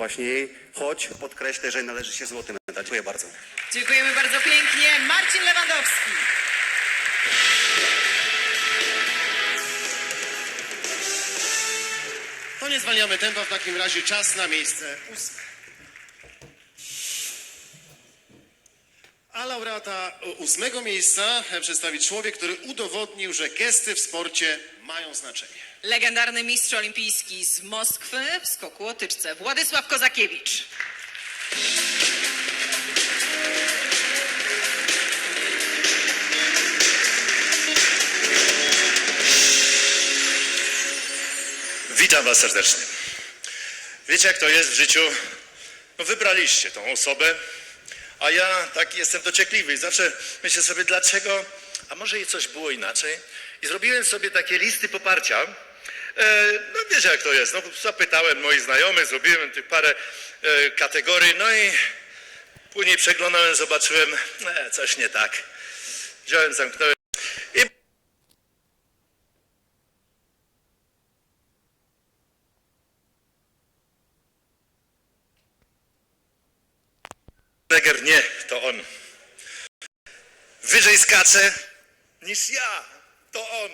właśnie jej, choć podkreślę, że należy się złoty medal. Dziękuję bardzo. Dziękujemy bardzo pięknie. Marcin Lewandowski. To nie zwalniamy tempa, w takim razie czas na miejsce ósme. A laureata ósmego miejsca przedstawi człowiek, który udowodnił, że gesty w sporcie mają znaczenie. Legendarny mistrz olimpijski z Moskwy w skoku o tyczce. Władysław Kozakiewicz. Witam Was serdecznie. Wiecie, jak to jest w życiu? No, wybraliście tą osobę, a ja taki jestem dociekliwy i zawsze myślę sobie, dlaczego, a może i coś było inaczej. I zrobiłem sobie takie listy poparcia. E, no wiecie, jak to jest. No, zapytałem moich znajomych, zrobiłem tych parę e, kategorii, no i później przeglądałem, zobaczyłem, e, coś nie tak. Wziąłem, zamknąłem i Neger nie, to on. Wyżej skacze niż ja, to on.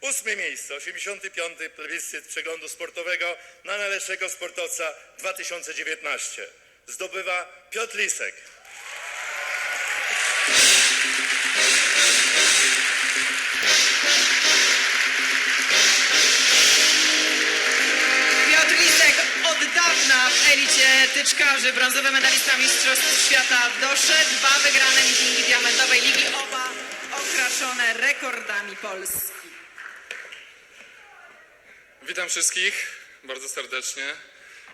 Ósme miejsce, 85. plebiscyt przeglądu sportowego na najlepszego sportowca 2019. Zdobywa Piotr Lisek. Elicie tyczkarzy, brązowy medalista Mistrzostw Świata, doszedł dwa wygrane meetingi diamentowej ligi, oba okraszone rekordami Polski. Witam wszystkich bardzo serdecznie.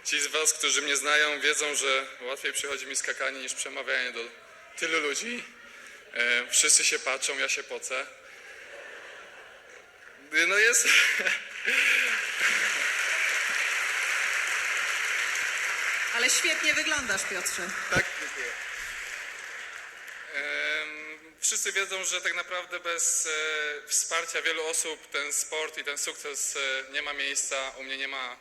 Ci z Was, którzy mnie znają, wiedzą, że łatwiej przychodzi mi skakanie niż przemawianie do tylu ludzi. E, wszyscy się patrzą, ja się pocę. No jest. Ale świetnie wyglądasz, Piotrze. Tak, dziękuję. Em, Wszyscy wiedzą, że tak naprawdę bez e, wsparcia wielu osób ten sport i ten sukces e, nie ma miejsca. U mnie nie ma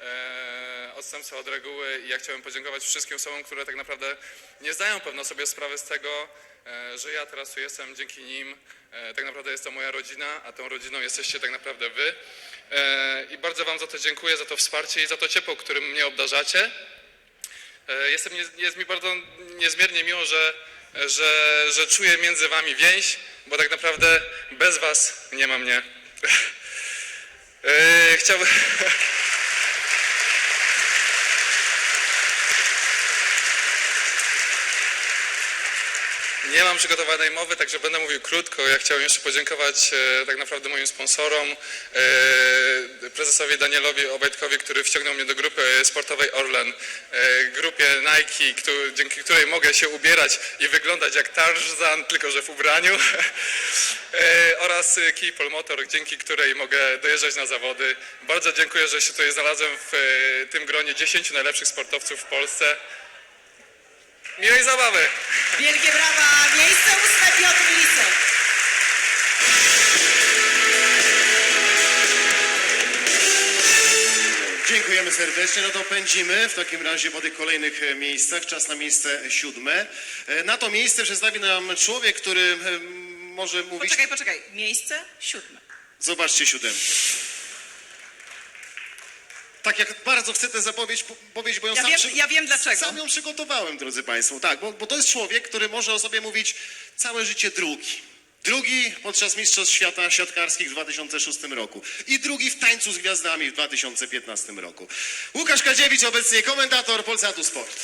e, odstępstwa od reguły i ja chciałbym podziękować wszystkim osobom, które tak naprawdę nie zdają pewno sobie sprawy z tego, e, że ja teraz tu jestem dzięki nim. E, tak naprawdę jest to moja rodzina, a tą rodziną jesteście tak naprawdę wy. E, I bardzo wam za to dziękuję, za to wsparcie i za to ciepło, którym mnie obdarzacie. E, Jestem, jest mi bardzo niezmiernie miło, że, że, że czuję między wami więź, bo tak naprawdę bez was nie ma mnie. E, Chciałbym... mam przygotowanej mowy, także będę mówił krótko. Ja chciałem jeszcze podziękować e, tak naprawdę moim sponsorom, e, prezesowi Danielowi Obajtkowi, który wciągnął mnie do grupy sportowej Orlen, e, grupie Nike, dzięki której mogę się ubierać i wyglądać jak Tarzan, tylko że w ubraniu, e, oraz e, Key Pole Motor, dzięki której mogę dojeżdżać na zawody. Bardzo dziękuję, że się tutaj znalazłem w e, tym gronie 10 najlepszych sportowców w Polsce. Miłej zabawy! Wielkie brawa! Miejsce ósme Piotr Lisek. Dziękujemy serdecznie. No to pędzimy w takim razie po tych kolejnych e, miejscach. Czas na miejsce siódme. E, Na to miejsce przedstawi nam człowiek, który e, może mówić... Poczekaj, poczekaj. Miejsce siódme. Zobaczcie siódemkę. Tak jak bardzo chcę tę zapowiedź po- powiedzieć, bo ją Ja sam, wiem- przy- ja wiem dlaczego. sam ją przygotowałem, drodzy Państwo. Tak, bo, bo to jest człowiek, który może o sobie mówić całe życie drugi. Drugi podczas Mistrzostw Świata Siatkarskich w 2006 roku i drugi w tańcu z gwiazdami w 2015 roku. Łukasz Kadziewicz, obecnie komentator Polsatu Sport.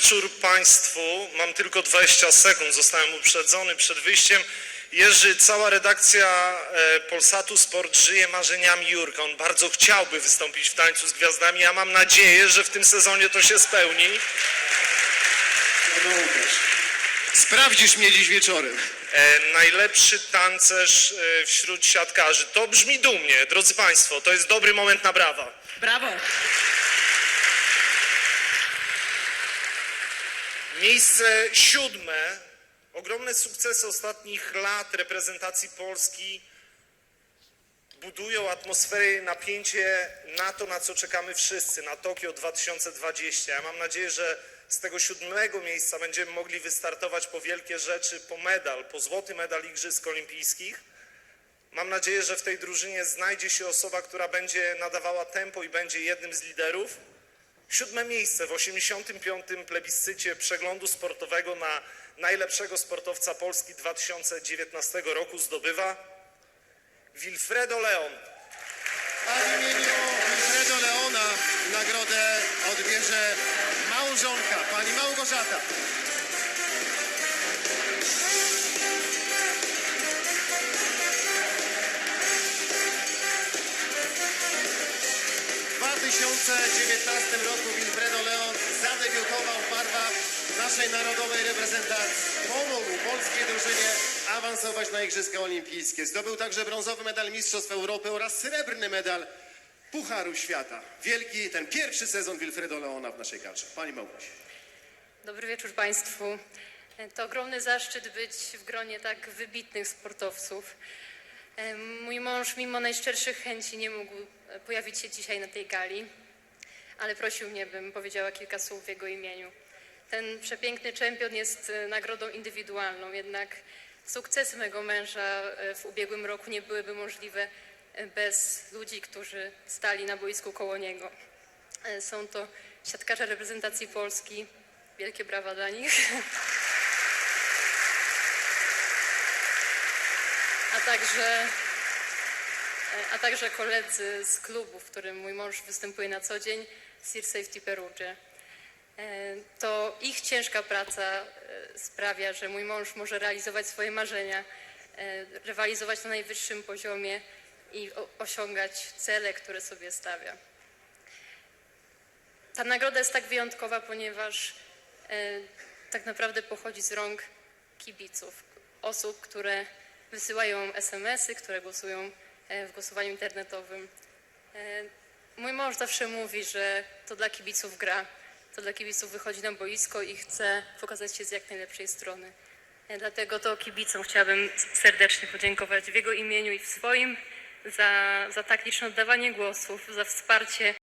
Wieczór Państwu. Mam tylko 20 sekund. Zostałem uprzedzony przed wyjściem. Jerzy, cała redakcja e, Polsatu Sport żyje marzeniami Jurka. On bardzo chciałby wystąpić w tańcu z gwiazdami. Ja mam nadzieję, że w tym sezonie to się spełni. No. Sprawdzisz mnie dziś wieczorem. E, najlepszy tancerz e, wśród siatkarzy. To brzmi dumnie, drodzy Państwo. To jest dobry moment na brawa. Brawo. Miejsce siódme. Ogromne sukcesy ostatnich lat reprezentacji Polski budują atmosferę napięcie na to, na co czekamy wszyscy, na Tokio 2020. Ja mam nadzieję, że z tego siódmego miejsca będziemy mogli wystartować po wielkie rzeczy, po medal, po złoty medal Igrzysk Olimpijskich. Mam nadzieję, że w tej drużynie znajdzie się osoba, która będzie nadawała tempo i będzie jednym z liderów. Siódme miejsce w 85. plebiscycie przeglądu sportowego na najlepszego sportowca Polski 2019 roku zdobywa Wilfredo Leon. W imieniu Wilfredo Leona nagrodę odbierze małżonka, pani Małgorzata. 2019 roku Wilfredo Leon zadebiutował w barwach naszej narodowej reprezentacji. Pomógł polskiej drużynie awansować na Igrzyska Olimpijskie. Zdobył także brązowy medal Mistrzostw Europy oraz srebrny medal Pucharu Świata. Wielki ten pierwszy sezon Wilfredo Leona w naszej kadrze. Pani Małgosi. Dobry wieczór Państwu. To ogromny zaszczyt być w gronie tak wybitnych sportowców. Mój mąż, mimo najszczerszych chęci, nie mógł e, pojawić się dzisiaj na tej gali, ale prosił mnie, bym powiedziała kilka słów w jego imieniu. Ten przepiękny czempion jest e, nagrodą indywidualną, jednak sukcesy mego męża e, w ubiegłym roku nie byłyby możliwe bez ludzi, którzy stali na boisku koło niego. Są to siatkarze reprezentacji Polski. Wielkie brawa dla nich. A także, a także koledzy z klubu, w którym mój mąż występuje na co dzień, Sir Safety Perugia. E, To ich ciężka praca e, sprawia, że mój mąż może realizować swoje marzenia, e, rywalizować na najwyższym poziomie i osiągać cele, które sobie stawia. Ta nagroda jest tak wyjątkowa, ponieważ e, tak naprawdę pochodzi z rąk kibiców, osób, które wysyłają SMS-y, które głosują e, w głosowaniu internetowym. E, mój mąż zawsze mówi, że to dla kibiców gra, to dla kibiców wychodzi na boisko i chce pokazać się z jak najlepszej strony. E, Dlatego to kibicom chciałabym serdecznie podziękować w jego imieniu i w swoim za, za tak liczne oddawanie głosów, za wsparcie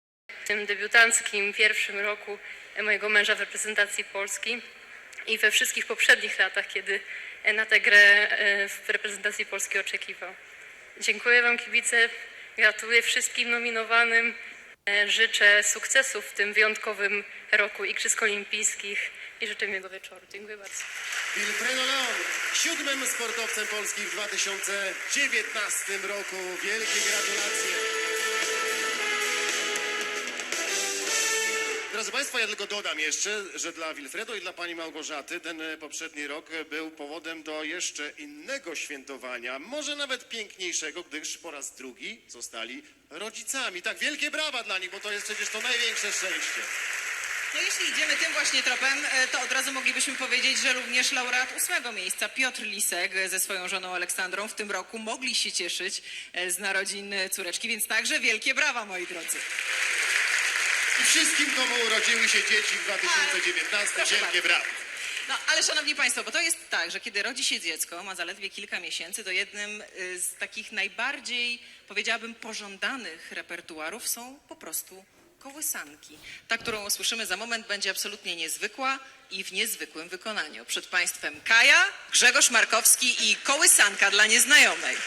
w tym debiutanckim pierwszym roku mojego męża w reprezentacji Polski i we wszystkich poprzednich latach, kiedy na tę grę e, w reprezentacji Polski oczekiwał. Dziękuję Wam kibice, gratuluję wszystkim nominowanym, e, życzę sukcesów w tym wyjątkowym roku Igrzysk Olimpijskich i życzę miłego wieczoru. Dziękuję bardzo. Wilfredo Leon, siódmym sportowcem Polski w 2019 roku. Wielkie gratulacje. Drodzy Państwo, ja tylko dodam jeszcze, że dla Wilfredo i dla pani Małgorzaty ten e, poprzedni rok e, był powodem do jeszcze innego świętowania, może nawet piękniejszego, gdyż po raz drugi zostali rodzicami. Tak, wielkie brawa dla nich, bo to jest przecież to największe szczęście. No jeśli idziemy tym właśnie tropem, e, to od razu moglibyśmy powiedzieć, że również laureat ósmego miejsca Piotr Lisek ze swoją żoną Aleksandrą w tym roku mogli się cieszyć z narodzin córeczki, więc także wielkie brawa moi drodzy. I wszystkim, komu urodziły się dzieci w 2019, Proszę wielkie bardzo. brawa. No ale szanowni państwo, bo to jest tak, że kiedy rodzi się dziecko, ma zaledwie kilka miesięcy, to jednym y, z takich najbardziej, powiedziałabym, pożądanych repertuarów są po prostu kołysanki. Ta, którą usłyszymy za moment, będzie absolutnie niezwykła i w niezwykłym wykonaniu. Przed państwem Kaja, Grzegorz Markowski i kołysanka dla nieznajomej.